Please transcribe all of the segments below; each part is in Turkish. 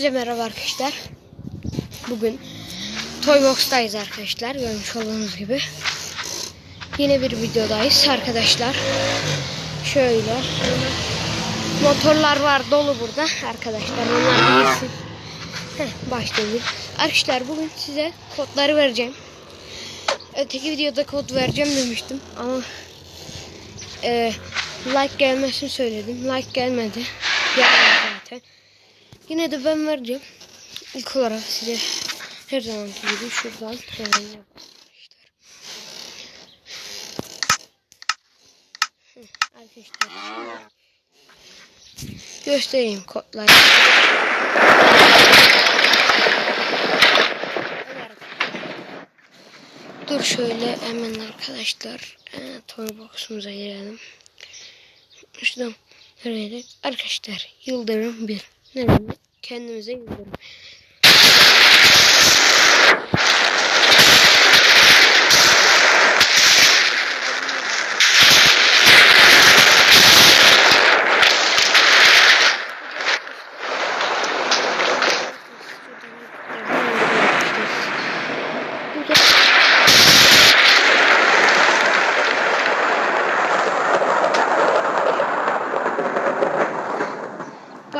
Herkese merhaba arkadaşlar. Bugün Toybox'tayız arkadaşlar. Görmüş olduğunuz gibi. Yine bir videodayız arkadaşlar. Şöyle. Motorlar var dolu burada arkadaşlar. Onlar bilsin. Başlayalım. Arkadaşlar bugün size kodları vereceğim. Öteki videoda kod vereceğim demiştim ama e, like gelmesini söyledim. Like gelmedi. Gelmedi zaten. Yine de ben vereceğim. İlk olarak size her zamanki gibi şuradan hemen yapalım arkadaşlar. Göstereyim kodları. Dur şöyle hemen arkadaşlar e, Toybox'umuza girelim. Şuradan nereye? Arkadaşlar Yıldırım 1. Nereye? Kendimize Yıldırım.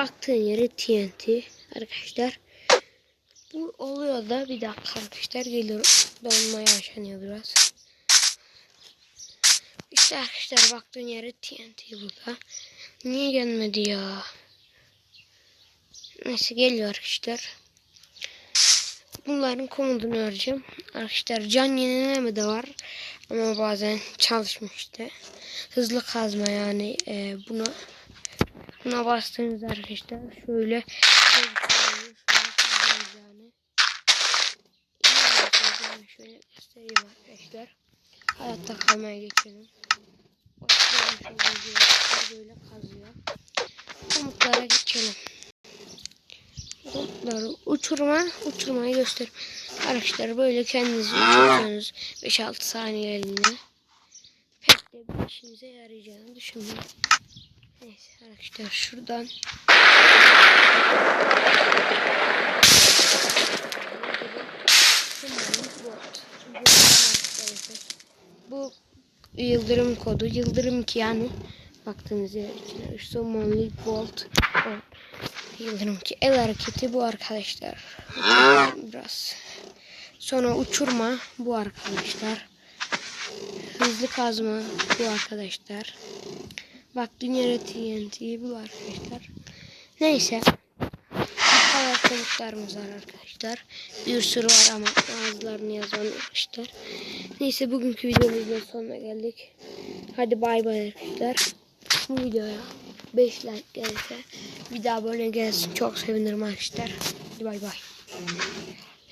Baktığın yere TNT arkadaşlar. Bu oluyor da bir dakika arkadaşlar geliyorum. Donma yaşanıyor biraz. İşte arkadaşlar baktığın yere TNT burada. Niye gelmedi ya? Neyse geliyor arkadaşlar. Bunların komutunu vereceğim. Arkadaşlar can yenileme de var. Ama bazen çalışmıyor işte. Hızlı kazma yani e, buna Buna bastığınızda arkadaşlar şöyle şöyle göstereyim arkadaşlar. Hayatta kalmaya geçelim. Böyle kazıyor. Komutlara geçelim. Komutları uçurma, uçurmayı göster. Arkadaşlar böyle kendinizi uçursanız 5-6 saniyeliğine pek de bir işinize yarayacağını düşünmüyorum. Neyse arkadaşlar şuradan. Bu yıldırım kodu yıldırım ki yani. Baktığınız yer içine Summon Bolt yıldırım ki el hareketi bu arkadaşlar. Biraz sonra uçurma bu arkadaşlar. Hızlı kazma bu arkadaşlar Bak dünya TNT bu arkadaşlar. Neyse. Komutlarımız var arkadaşlar. Bir sürü var ama bazılarını yazmamışlar. Neyse bugünkü videomuzun sonuna geldik. Hadi bay bay arkadaşlar. Bu videoya 5 like gelirse bir daha abone gelsin çok sevinirim arkadaşlar. Hadi bay bay.